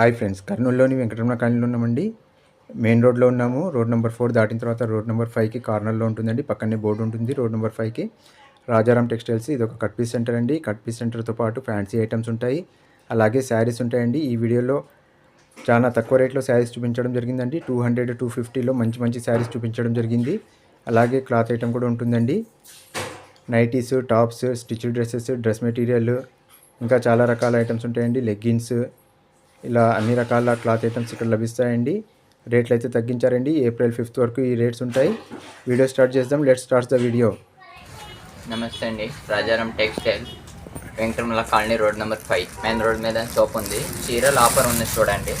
Hi friends. కర్నూలులోని Venkataramana కాలనీలో ఉన్నామండి. Main రోడ్లో ఉన్నాము. రోడ్ నెంబర్ ఫోర్ దాటిన తర్వాత రోడ్ నెంబర్ ఫైవ్కి కార్నర్లో ఉంటుందండి. పక్కనే బోర్డు ఉంటుంది రోడ్ నెంబర్ ఫైవ్కి. రాజారాం టెక్స్టైల్స్ ఇది ఒక కట్ పీస్ సెంటర్ అండి. కట్ పీస్ సెంటర్తో పాటు ఫ్యాన్సీ ఐటమ్స్ ఉంటాయి. అలాగే శారీస్ ఉంటాయండి. ఈ వీడియోలో చాలా తక్కువ రేట్లో శారీస్ చూపించడం జరిగిందండి. టూ హండ్రెడ్ టూ ఫిఫ్టీలో మంచి మంచి శారీస్ చూపించడం జరిగింది. అలాగే క్లాత్ ఐటమ్ కూడా ఉంటుందండి. Nighties tops stitch dresses dress material ఇంకా చాలా రకాల ఐటమ్స్ ఉంటాయండి. లెగ్గిన్స్ ఇలా అన్ని రకాల క్లాత్ ఐటమ్స్ ఇక్కడ లభిస్తాయండి. రేట్లు అయితే తగ్గించారండి. ఏప్రిల్ ఫిఫ్త్ వరకు ఈ రేట్స్ ఉంటాయి. వీడియో స్టార్ట్ చేద్దాం. Let start the video. Namaste అండి. Rajaram textile Venkataramana colony road number five. Main road మీద షాప్ ఉంది. చీరల ఆఫర్ ఉంది చూడండి.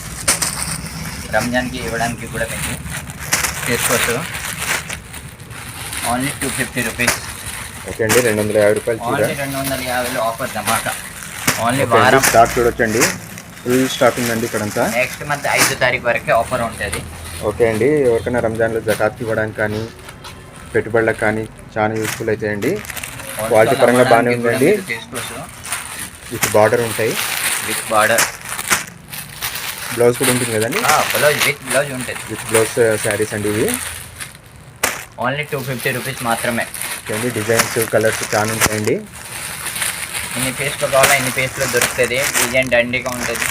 రంజాన్కి ఇవ్వడానికి కూడా మీకు తీసుకోవచ్చు only two fifty rupees. Okay అండి. రెండు వందల యాభై రూపాయలు ఓన్లీ రెండు వందల యాభైలో ఆఫర్ అన్నమాట ఓన్లీ వారం. స్టాక్ చూడొచ్చండి. ఫుల్ స్టాక్ ఉందండి ఇక్కడంతా. నెక్స్ట్ మంత్ ఐదు తారీఖు వరకే ఆఫర్ ఉంటుంది. ఓకే అండి ఎవరికైనా రంజాన్లో జకాత్కి ఇవ్వడానికి కానీ పెట్టుబడులకు కానీ చాలా యూస్ఫుల్ అవుతాయండి క్వాలిటీ పరంగా బాగానే ఉందండి. విత్ బార్డర్ ఉంటాయి. విత్ బార్డర్ బ్లౌజ్ కూడా ఉంటుంది కదండి? బ్లౌజ్ విత్ బ్లౌజ్ ఉంటుంది. విత్ బ్లౌజ్ శారీస్ అండి ఇవి. ఓన్లీ టూ ఫిఫ్టీ రూపీస్ మాత్రమే. ఓకే అండి డిజైన్స్ కలర్స్ చాలా ఉంటాయండి. ఎన్ని పీస్లో కావాలో ఎన్ని పీస్లో దొరుకుతుంది? డిజైన్ దండిగా ఉంటుంది.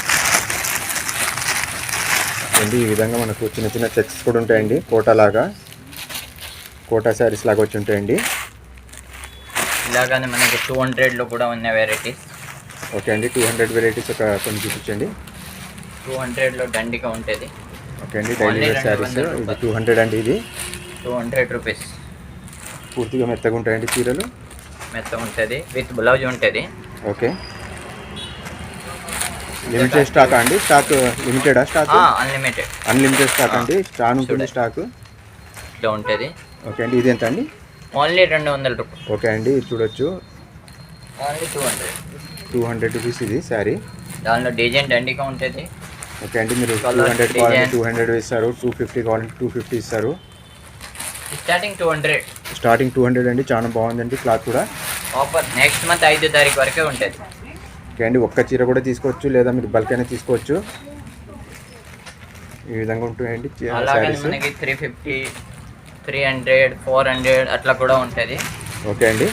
అండి ఈ విధంగా మనకు చిన్న చిన్న చెక్స్ కూడా ఉంటాయండి. కోటా లాగా. కోటా శారీస్ లాగా వచ్చి ఉంటాయండి. ఇలాగానే మనకి టూ హండ్రెడ్లో కూడా ఉన్న వెరైటీస్ ఓకే అండి టూ హండ్రెడ్ వెరైటీస్ ఒక కొన్ని చూపించండి. టూ హండ్రెడ్లో దండిగా ఉంటుంది. ఓకే అండి డైలీ వేర్ శారీస్. 200 ఇది. టూ హండ్రెడ్ అండి ఇది. టూ హండ్రెడ్ రూపీస్ పూర్తిగా మెత్తగా ఉంటాయండి చీరలు. మెత్త ఉంటుంది విత్ బ్లౌజ్ ఉంటుంది. ఓకే. లిమిటెడ్ స్టాక్ అండి? స్టాక్ లిమిటెడా స్టాక్ అన్లిమిటెడ్ అన్లిమిటెడ్ స్టాక్ అండి? స్టాక్ ఉంటుంది. స్టాక్ ఇట్లా ఉంటుంది. ఓకే అండి ఇది ఎంత అండి ఓన్లీ రెండు వందల రూపాయలు ఓకే అండి ఇది చూడొచ్చు. Only two hundred two hundred rupees ఇది శారీ దానిలో డిజైన్ దండిగా ఉంటుంది. ఓకే అండి మీరు టూ హండ్రెడ్ కావాలంటే. టూ హండ్రెడ్ ఇస్తారు టూ ఫిఫ్టీ కావాలంటే టూ ఫిఫ్టీ ఇస్తారు. Starting two hundred starting two hundred అండి చాలా బాగుందండి క్లాత్ కూడా. ఆఫర్ నెక్స్ట్ మంత్ ఐదు తారీఖు వరకే ఉంటుంది. ఓకే అండి ఒక్క చీర కూడా తీసుకోవచ్చు లేదా మీరు బల్క్ అయినా తీసుకోవచ్చు. ఈ విధంగా ఉంటాయండి అలాగే శారీస్ మనకి three fifty three hundred four hundred అట్లా కూడా ఉంటుంది. ఓకే అండి.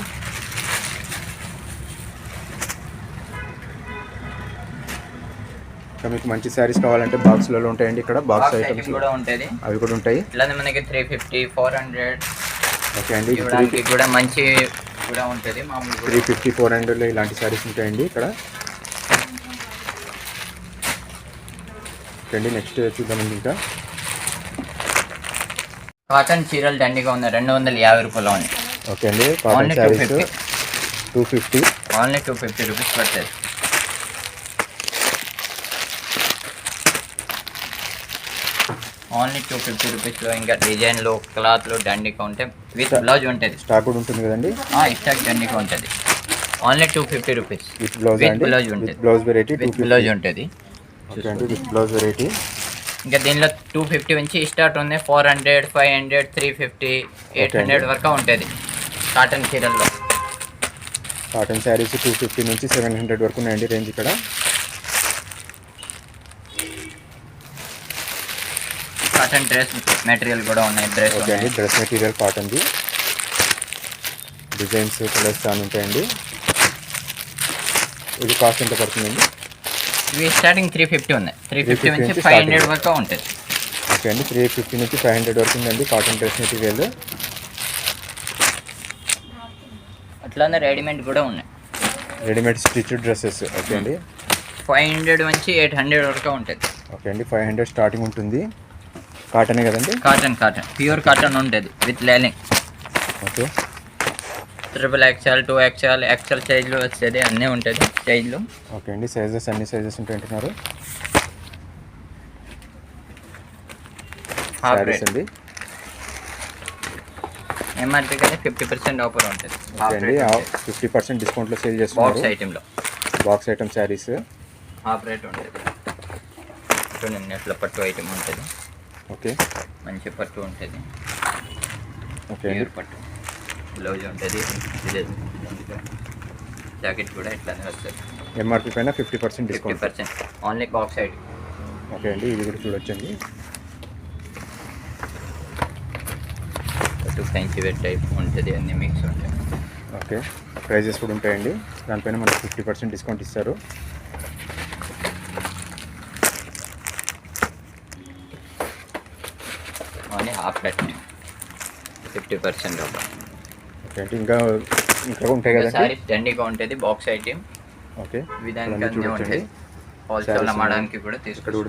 ఇంకా మీకు మంచి శారీస్ కావాలంటే బాక్స్లలో ఉంటాయండి. ఇక్కడ బాక్స్ ఐటమ్స్ ఐటమ్ కూడా ఉంటుంది అవి కూడా ఉంటాయి. ఇట్లానే మనకి three fifty four hundred okay అండి. ఇవ్వడానికి కూడా మంచి కూడా ఉంటుంది. మామూలు త్రీ ఫిఫ్టీ ఫోర్ హండ్రెడ్లో ఇలాంటి శారీస్ ఉంటాయండి ఇక్కడ. ఓకే అండి నెక్స్ట్ చూద్దామండి ఇంకా. కాటన్ చీరలు దండిగా ఉన్నాయి. రెండు వందల యాభై రూపాయలు ఉన్నాయి. ఓకే అండి cotton saris two fifty only two fifty rupees పడుతుంది ఓన్లీ టూ ఫిఫ్టీ రూపీస్లో ఇంకా డిజైన్లు క్లాత్లు దండిగా ఉంటాయి విత్ బ్లౌజ్ ఉంటుంది. స్టాక్ కూడా ఉంటుంది కదండి? ఇష్టాక్ దండిగా ఉంటుంది. Only two fifty rupees with blouse with ఉంటుంది. బ్లౌజ్ వెరైటీ విత్ బ్లౌజ్ ఉంటుంది. విత్ బ్లౌజ్ వెరైటీ ఇంకా దీనిలో టూ ఫిఫ్టీ నుంచి స్టార్ట్ ఉంది. Four hundred five hundred three fifty eight hundred. వరకు ఉంటుంది. కాటన్ చీరల్లో. కాటన్ శారీస్ టూ ఫిఫ్టీ నుంచి సెవెన్ హండ్రెడ్ వరకు ఉన్నాయండి రేంజ్ ఇక్కడ. కాటన్ డ్రెస్ మెటీరియల్ కూడా ఉన్నాయి డ్రెస్ ఓకే అండి డ్రెస్ మెటీరియల్ కాటన్ది డిజైన్స్ కలర్స్ చాలా ఉంటాయండి. ఇది కాస్ట్ ఎంత పడుతుందండి? ఇవి స్టార్టింగ్ త్రీ ఫిఫ్టీ ఉన్నాయి. త్రీ ఫిఫ్టీ 350 నుంచి ఫైవ్. హండ్రెడ్ వరకు ఉంటుంది ఓకే అండి త్రీ ఫిఫ్టీ నుంచి ఫైవ్ హండ్రెడ్ వరకు ఉందండి కాటన్ డ్రెస్ మెటీరియల్ అట్లానే రెడీమేడ్ కూడా ఉన్నాయి. రెడీమేడ్ స్టిచ్డ్ డ్రెస్సెస్ ఓకే అండి. ఫైవ్ హండ్రెడ్ నుంచి ఎయిట్ హండ్రెడ్ వరకు ఉంటుంది ఓకే అండి ఫైవ్ హండ్రెడ్ స్టార్టింగ్ ఉంటుంది. కాటనే కదండి? Cotton cotton. ప్యూర్ కాటన్ ఉంటుంది with lining. Okay. Triple XL two XL XL సైజ్లో వచ్చేది అన్నీ ఉంటుంది సైజ్లు. ఓకే అండి సైజెస్ అన్ని సైజెస్ ఉంటాయి అంటున్నారు. అండి. ఎంఆర్పీ కదా ఫిఫ్టీ పర్సెంట్ ఆఫర్ ఉంటుంది. ఫిఫ్టీ పర్సెంట్ డిస్కౌంట్లో సేల్ బాక్స్ చేస్తున్నారు. ఐటెంలో box item saris half rate ఉంటుంది అట్లా పట్టు ఐటెం ఉంటుంది. ఓకే. మంచి పట్టు ఉంటుంది. ఓకే. పట్టు. బ్లౌజ్ ఉంటుంది. జాకెట్ కూడా ఇట్లానే వస్తుంది. ఎంఆర్పి పైన fifty percent discount. Percent. Only box item okay అండి ఇది కూడా చూడొచ్చండి. ఫ్రెంచ్ వేర్ టైప్ ఉంటుంది అన్ని మిక్స్ ఉంటాయి. ఓకే. ప్రైజెస్ కూడా ఉంటాయండి. దానిపైన మనకు ఫిఫ్టీ పర్సెంట్ డిస్కౌంట్ ఇస్తారు. కట్ ఫిఫ్టీ పర్సెంట్ ఇంకా ఇంకా ఉంటాయి కదండి సారీస్ దండిగా ఉంటుంది బాక్స్ ఐటమ్ ఓకే విధానికి ఉంటాయి హోల్సేల్ అమ్మడానికి కూడా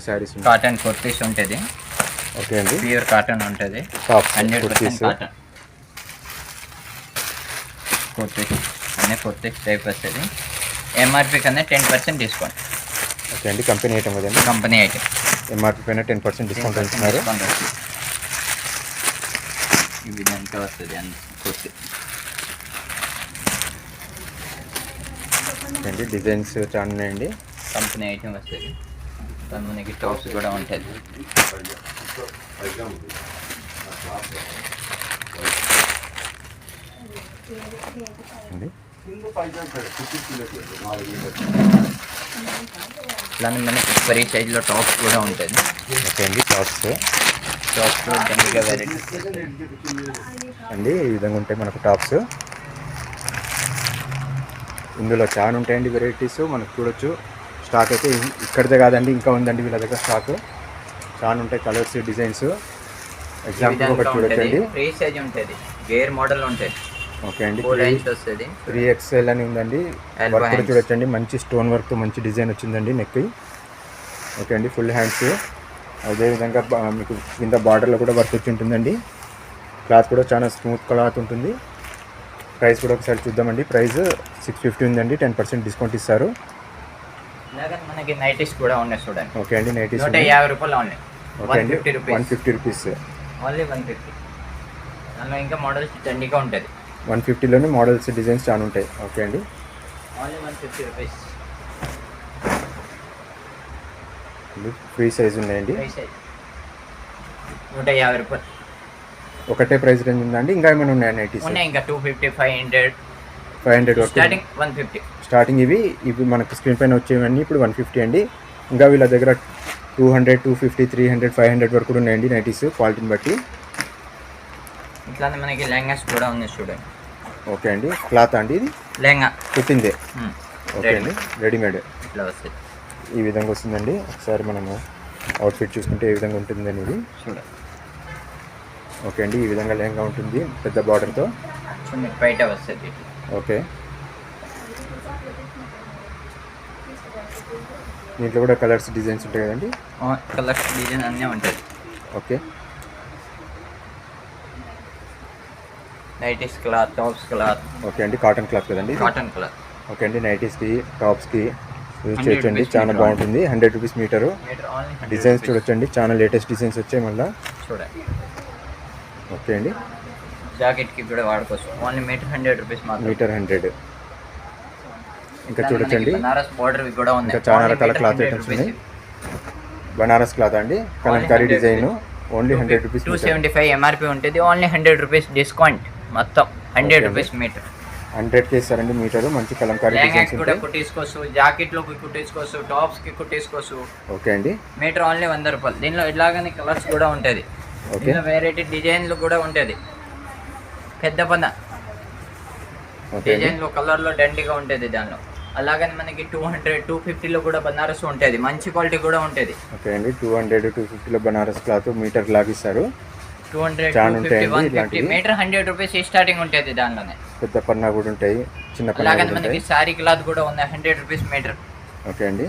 శారీస్ ఉన్నాయి. కాటన్ కుర్తీస్ ఉంటుంది. ఓకే అండి. ప్యూర్ కాటన్ ఉంటుంది. హండ్రెడ్ పర్సెంట్ కాటన్ కుర్తీస్ అన్నీ కుర్తీస్ టైప్ వస్తుంది ఎంఆర్పి కన్నా టెన్ పర్సెంట్ డిస్కౌంట్ ఓకే అండి కంపెనీ ఐటమ్ కదండి. కంపెనీ ఐటమ్ ఎంఆర్పి పైన టెన్ పర్సెంట్ డిస్కౌంట్ ఇస్తున్నారు ఈ విధంగా వస్తుంది కుర్తీ ఓకే అండి? డిజైన్స్ చాలా ఉన్నాయండి కంపెనీ ఐటమ్ వస్తుంది దాని మనకి టాప్స్ కూడా ఉంటుంది అండి ఇలానే మనకి ఫ్రీ సైజ్లో టాప్స్ కూడా ఉంటుంది ఓకే అండి టాప్స్ టాప్స్లో దండిగా వెరైటీస్ అండి ఈ విధంగా ఉంటాయి మనకు టాప్స్. ఇందులో చాలా ఉంటాయండి వెరైటీస్ మనకు చూడొచ్చు. స్టాక్ అయితే ఇక్కడిదే కాదండి ఇంకా ఉందండి వీళ్ళ దగ్గర స్టాక్. చాలా ఉంటాయి కలర్స్ డిజైన్స్. ఎగ్జాంపుల్ ఒకటి చూడొచ్చండి. ఫ్రీ సైజ్ ఉంటుంది. గేర్ మోడల్ ఉంటుంది. ఓకే అండి. త్రీ ఎక్స్ఎల్ అని ఉందండి. వర్క్. చూడొచ్చండి. మంచి స్టోన్ వర్క్ మంచి డిజైన్ వచ్చిందండి నెక్ ఓకే అండి. ఫుల్ హ్యాండ్స్ అదేవిధంగా మీకు కింద బార్డర్లో కూడా వర్క్ వచ్చి ఉంటుందండి. క్లాత్ కూడా చాలా స్మూత్ క్లాత్ ఉంటుంది. ప్రైస్ కూడా ఒకసారి చూద్దామండి. ప్రైస్ సిక్స్ ఫిఫ్టీ ఉందండి. టెన్ పర్సెంట్ డిస్కౌంట్ ఇస్తారు. మనకి నైటీస్ కూడా ఉన్నాయి చూడండి. ఓకే అండి నైటీస్ నూట యాభై రూపాయలు ఓన్లీ ఓకే వన్ అండి fifty one rupees fifty rupees. Only one fifty. దానిలో ఇంకా మోడల్స్ దండిగా ఉంటుంది. వన్ ఫిఫ్టీలోనే మోడల్స్ డిజైన్స్ చాలా ఉంటాయి. ఓకే అండి. Only one fifty rupees. Free size ఉన్నాయండి. నూట యాభై రూపాయలు. ఒకటే ప్రైస్ రేంజ్ ఉందండి. ఇంకా ఏమైనా ఉన్నాయా నైటీస్ ఉన్నాయి ఇంకా two fifty five hundred five hundred starting one fifty starting ఇవి ఇవి మనకు స్క్రీన్ పైన వచ్చేవన్నీ ఇప్పుడు వన్ ఫిఫ్టీ అండి. ఇంకా వీళ్ళ దగ్గర two hundred two fifty three hundred five hundred వరకు కూడా ఉన్నాయండి నైటీస్ క్వాలిటీని బట్టి. ఇట్లానే మనకి లెహంగాస్ కూడా ఉన్నాయి చూడండి. ఓకే అండి. క్లాత్ అండి ఇది? లెహంగా. కుట్టిందే. ఓకే అండి. రెడీమేడ్ ఇట్లా వస్తుంది ఈ విధంగా వస్తుందండి. ఒకసారి మనము అవుట్ఫిట్ చూసుకుంటే ఏ విధంగా ఉంటుంది అనేది. చూడండి. ఓకే అండి ఈ విధంగా లెహంగా ఉంటుంది పెద్ద బార్డర్తో బయట వస్తుంది ఓకే. దీంట్లో కూడా కలర్స్ డిజైన్స్ ఉంటాయి కదండి? కలర్స్ డిజైన్ అన్నీ ఉంటుంది okay. Nighties cloth tops cloth okay అండి కాటన్ క్లాత్ కదండి? కాటన్ క్లాత్ ఓకే అండి నైటీస్కి టాప్స్కి యూజ్ 100 చేయొచ్చండి చాలా బాగుంటుంది. హండ్రెడ్ రూపీస్ మీటరు డిజైన్స్ చూడొచ్చండి. చాలా లేటెస్ట్ డిజైన్స్ వచ్చాయి మళ్ళీ. చూడండి ఓకే అండి. జాకెట్కి కూడా వాడుకోవచ్చు. Only metre hundred rupees metre hundred ఇంకా చూడొచ్చండి. బనారస్ వి కూడా ఇంకా చాలా రకాల క్లాత్ 100 ఐటమ్స్. ఉన్నాయి. బనారస్ క్లాత్ అండి. Kalamkari 100 design only hundred rupees two seventy five MRP ఉంటుంది. ఓన్లీ హండ్రెడ్ రూపీస్ డిస్కౌంట్ మొత్తం. హండ్రెడ్. రూపీస్ మీటర్ హండ్రెడ్కి ఇస్తారండి మీటరు మంచి కలంకారీ డిజైన్స్ కూడా ఉంటాయి. కుట్టించుకోవచ్చు జాకెట్లోకి కుట్టించుకోవచ్చు టాప్స్కి కుట్టించుకోవచ్చు ఓకే అండి. మీటర్ ఓన్లీ వంద రూపాయలు. దీనిలో ఇలాగనే కలర్స్ కూడా ఉంటుంది దీనిలో వెరైటీ డిజైన్లు కూడా ఉంటుంది పెద్ద పద. డిజైన్లో కలర్లో దండిగా ఉంటుంది దానిలో. అలాగని మనకి టూ హండ్రెడ్ టూ ఫిఫ్టీలో కూడా బనారస్ ఉంటుంది. మంచి క్వాలిటీ కూడా ఉంటుంది. ఓకే అండి. టూ హండ్రెడ్ టూ ఫిఫ్టీలో Banaras cloth metre లాగిస్తారు. Two hundred. Metre hundred rupees starting ఉంటుంది దానిలోనే. పెద్ద పన్నా కూడా ఉంటాయి చిన్న కూడా మనకి శారీ క్లాత్ కూడా ఉంది హండ్రెడ్ రూపీస్ మీటర్ ఓకే అండి.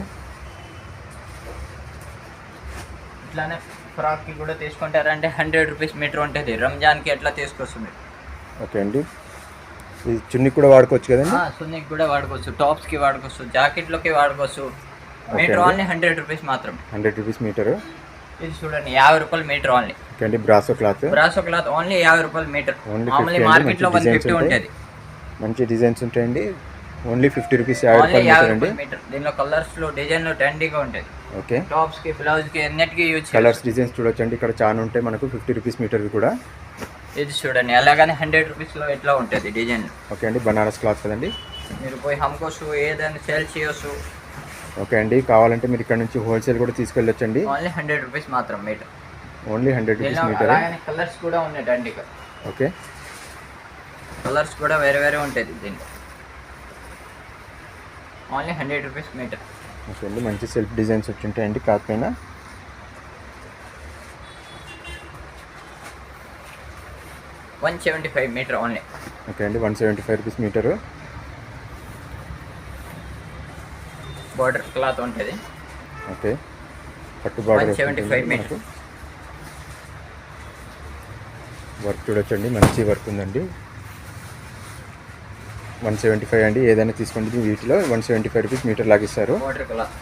ఇట్లానే ఫ్రాక్కి కూడా తీసుకుంటారంటే హండ్రెడ్ రూపీస్ మీటర్ ఉంటుంది. రంజాన్కి ఎట్లా తీసుకొస్తుంది? ఓకే అండి. ఇది చున్నీ కూడా వాడుకోవచ్చు కదండి? సున్నికి కూడా వాడుకోవచ్చు. టాప్స్కి వాడుకోవచ్చు జాకెట్లోకి వాడుకోవచ్చు. మీటర్. ఓన్లీ హండ్రెడ్ రూపీస్ మాత్రం హండ్రెడ్ రూపీస్ మీటరు ఇది చూడండి యాభై రూపాయలు metre only okay brasso cloth brasso cloth only యాభై రూపాయలు మీటర్. Only మామూలు 50 అండి, మార్కెట్లో వన్ మంచి ఫిఫ్టీ designs ఉంటుంది మంచి డిజైన్స్ ఉంటాయండి. ఓన్లీ ఫిఫ్టీ రూపీస్ యాభై ఓన్లీ రూపాయలు మీటర్ మీటర్. దీనిలో కలర్స్లో డిజైన్లో ట్రెండీగా ఉంటుంది ఓకే. టాప్స్కి బ్లౌజ్కి అన్నిటికీ యూజ్ కలర్స్ డిజైన్స్ చూడొచ్చండి. ఇక్కడ చాలా ఉంటాయి మనకు ఫిఫ్టీ రూపీస్ మీటర్వి కూడా. ఇది చూడండి అలాగనే హండ్రెడ్ రూపీస్లో ఎట్లా ఉంటుంది డిజైన్ ఓకే అండి బనారస్ క్లాత్ కదండి. మీరు పోయి హమ్కోసు ఏదైనా సేల్ చేయొచ్చు. ఓకే అండి. కావాలంటే మీరు ఇక్కడ నుంచి హోల్సేల్ కూడా తీసుకెళ్ళొచ్చండి. ఓన్లీ హండ్రెడ్ రూపీస్ మాత్రం metre only hundred rupees metre? Colours కూడా ఉన్నాయి దండిగా ఓకే. కలర్స్ కూడా వేరే వేరే ఉంటుంది దీంట్లో. Only hundred rupees metre okay అండి. మంచి సెల్ఫ్ డిజైన్స్ వచ్చి ఉంటాయండి కాకపోయిన one seventy five metre only. Okay అండి. One seventy five rupees metre. Border cloth ఉంటుంది. ఓకే. పట్టు బార్డర్ 175 meter. వర్క్ చూడొచ్చండి మంచి వర్క్ ఉందండి. వన్ సెవెంటీ ఫైవ్ అండి ఏదైనా తీసుకోండి వీటిలో one seventy five rupees metre లాగిస్తారు border cloth.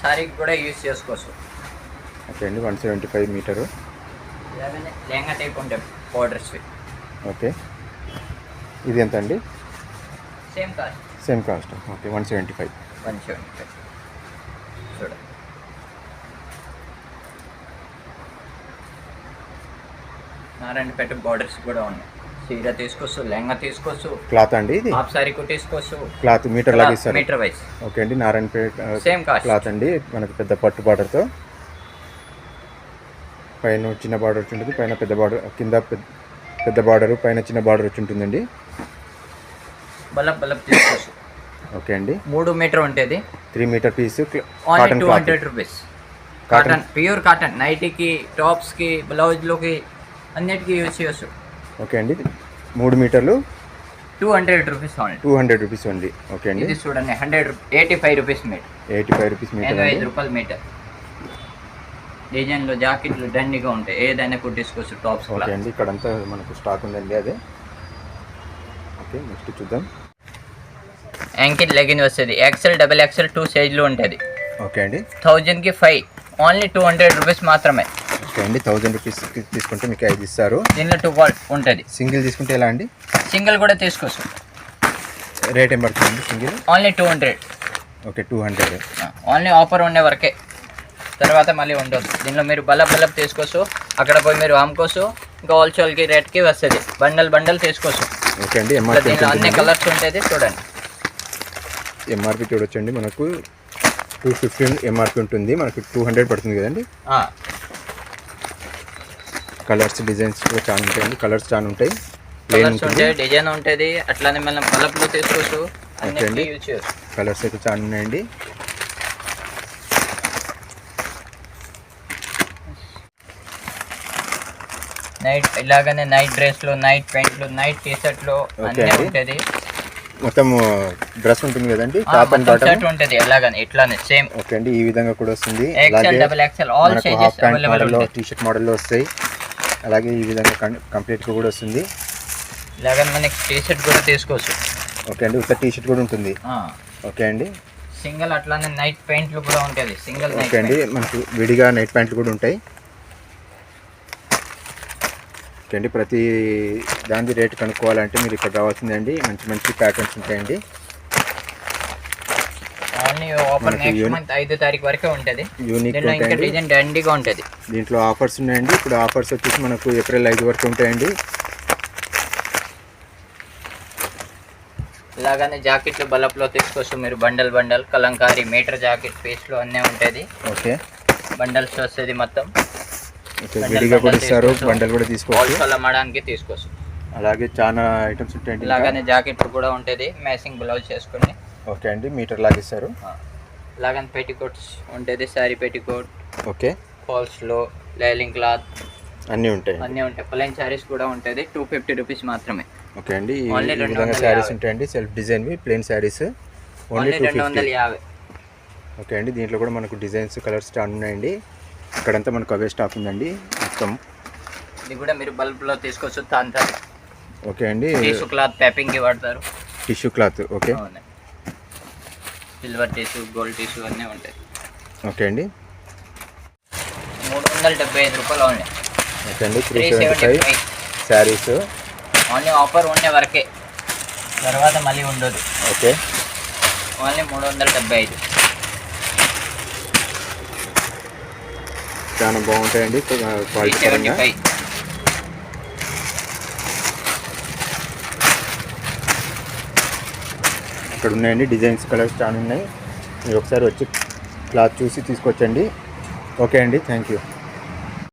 సారీకి కూడా యూజ్ చేసుకోవచ్చు. ఓకే అండి one seventy five metre. Lehenga type ఉంటాయి బార్డర్స్ ఓకే. ఇది ఎంత అండి same cost. Same cost okay one seventy five one seventy five చూడ నారాయణపేట బార్డర్స్ కూడా ఉన్నాయి. చీర తీసుకోవచ్చు లెహంగా తీసుకోవచ్చు క్లాత్ అండి ఇది? హాఫ్ సారీ కుట్టేసుకోవచ్చు. క్లాత్ మీటర్ లాగిస్తారు మీటర్ వైజ్ ఓకే అండి నారాయణపేట Same cost. క్లాత్ అండి మనకు పెద్ద పట్టు బార్డర్తో పైన చిన్న బార్డర్ వచ్చి ఉంటుంది పైన పెద్ద బార్డర్ కింద పెద్ద- పెద్ద బార్డర్ పైన చిన్న బార్డర్ వచ్చి ఉంటుందండి. బలప్ బలప్ తీసుకోవచ్చు. ఓకే అండి. మూడు మీటర్ ఉంటుంది three metre piece only two hundred rupees. Cotton pure cotton నైటీకి టాప్స్కి బ్లౌజ్లోకి అన్నిటికీ యూజ్ చేయొచ్చు. ఓకే అండి. మూడు మీటర్లు? Two hundred rupees only two hundred rupees ఉంది ఓకే అండి. ఇది చూడండి hundred eighty five rupees metre eighty five rupees metre ఎనభై ఐదు రూపాయలు మీటర్ డిజైన్లో జాకెట్లు దండిగా ఉంటాయి. ఏదైనా కుట్టించుకోవచ్చు టాప్స్ ఓకే అండి. ఇక్కడంతా మనకు స్టాక్ ఉందండి అదే. ఓకే నెక్స్ట్ చూద్దాం. యాంకిల్ లెగిన్ వస్తుంది. ఎక్సెల్ డబుల్ ఎక్సెల్ టూ సైజ్లో ఉంటుంది. ఓకే అండి. థౌజండ్కి five only two hundred rupees మాత్రమే. ఓకే అండి. థౌజండ్ రూపీస్ తీసుకుంటే మీకు ఐదు ఇస్తారు. దీనిలో టూ క్వాల్ ఉంటుంది. సింగిల్ తీసుకుంటే ఎలా అండి? సింగిల్ కూడా తీసుకోవచ్చు. రేట్ ఏం పడుతుందండి single only two hundred okay two hundred only offer ఉండే వరకే. తర్వాత మళ్ళీ ఉండదు. దీనిలో మీరు బల్లప్ బల్లప్ తీసుకోవచ్చు. అక్కడ పోయి మీరు అమ్ముకోవచ్చు. ఇంకా హోల్సేల్కి రేట్కి వస్తుంది. బండల్ బండల్ తీసుకోవచ్చు. ఓకే అండి. దీనిలో అన్ని కలర్స్ ఉంటుంది చూడండి. ఎంఆర్పి చూడొచ్చండి. మనకు టూ ఫిఫ్టీన్ ఎంఆర్పి ఉంటుంది. మనకు టూ హండ్రెడ్ పడుతుంది కదండి? కలర్స్ డిజైన్స్ కూడా చాలా ఉంటాయండి. కలర్స్ చాలా ఉంటాయి. డిజైన్ ఉంటుంది. అట్లానే మనం బల్లప్లో తీసుకోవచ్చు ఓకే కలర్స్ అయితే చాలా ఉన్నాయండి. నైట్ ఇలాగనే నైట్ డ్రెస్లు నైట్ ప్యాంట్లు నైట్ టీ షర్ట్లు ఓకే అన్నీ. ఉంటుంది మొత్తం డ్రెస్ ఉంటుంది కదండి? టాప్ అండ్ బాటమ్ షర్ట్ ఉంటుంది ఎలాగని ఇట్లానే సేమ్. ఓకే అండి ఈ విధంగా కూడా వస్తుంది. అలాగే double XL all sizes half pant మోడల్లో ఉంటాయి. టీ షర్ట్ మోడల్లో వస్తాయి. అలాగే ఈ విధంగా కంప్లీట్గా కూడా వస్తుంది. ఇలాగని మనకి టీ షర్ట్ కూడా తీసుకోవచ్చు. ఓకే అండి ఉత్త టీ షర్ట్ కూడా ఉంటుంది. ఓకే అండి. సింగిల్ అట్లానే నైట్ ప్యాంట్లు కూడా ఉంటుంది సింగిల్ నైట్ ఓకే అండి మనకు విడిగా నైట్ ప్యాంట్లు కూడా ఉంటాయి. ఓకే అండి ప్రతి దాని రేట్ కనుక్కోవాలంటే మీరు ఇక్కడ రావాల్సిందండి. మంచి మంచి ప్యాటర్న్స్ ఉంటాయండి. దీంట్లో ఆఫర్స్ ఉన్నాయండి. ఇప్పుడు ఆఫర్స్ వచ్చేసి మనకు ఏప్రిల్ ఐదు వరకు ఉంటాయండి. ఇలాగనే జాకెట్లు బలప్లో తీసుకోవచ్చు మీరు. Bundle bundle Kalamkari metre jacket పీస్లో అన్నీ ఉంటుంది. ఓకే. బండల్స్ వస్తుంది మొత్తం. ఓకే విడిగా కూడా ఇస్తారు. బండల్ కూడా తీసుకోవచ్చు హోల్సేల్ అమ్మడానికి తీసుకోవచ్చు అలాగే చాలా ఐటమ్స్ ఉంటాయండి. ఇలాగనే జాకెట్లు కూడా ఉంటుంది మ్యాచింగ్ బ్లౌజ్ చేసుకుని. ఓకే అండి మీటర్ లాగా ఇస్తారు. ఇలాగని పెట్టికోట్స్ ఉంటుంది శారీ పెట్టికోట్ ఓకే. ఫాల్స్లో లైలింగ్ క్లాత్ అన్నీ ఉంటాయి అన్నీ ఉంటాయి. ప్లెయిన్ శారీస్ కూడా ఉంటుంది టూ ఫిఫ్టీ రూపీస్ మాత్రమే. ఓకే అండి ఈ విధంగా శారీస్. ఉంటాయండి సెల్ఫ్ డిజైన్వి ప్లెయిన్ శారీస్ ఓన్లీ రెండు వందల యాభై. ఓకే అండి దీంట్లో కూడా మనకు డిజైన్స్ కలర్స్ చాలా ఉన్నాయండి. ఇక్కడంతా మనకు అవే స్టాక్ ఉందండి మొత్తం. ఇది కూడా మీరు బల్బ్లో తీసుకోవచ్చు తాంతా ఓకే అండి. టిష్యూ క్లాత్ ప్యాపింగ్కి వాడతారు. Tissue cloth okay. Silver tissue gold tissue అన్నీ ఉంటాయి. ఓకే అండి. మూడు వందల డెబ్బై ఐదు రూపాయలు ఓన్లీ. ఓకే అండి three seventy five sarees. Only offer ఉండే వరకే. తర్వాత మళ్ళీ ఉండదు. ఓకే. ఓన్లీ మూడు వందల డెబ్బై ఐదు. చాలా బాగుంటాయండి. క్వాలిటీ పరంగా. ఫైవ్ అక్కడ ఉన్నాయండి. డిజైన్స్ కలర్స్ చాలా ఉన్నాయి. మీరు ఒకసారి వచ్చి క్లాత్ చూసి తీసుకొచ్చండి. ఓకే అండి. Thank you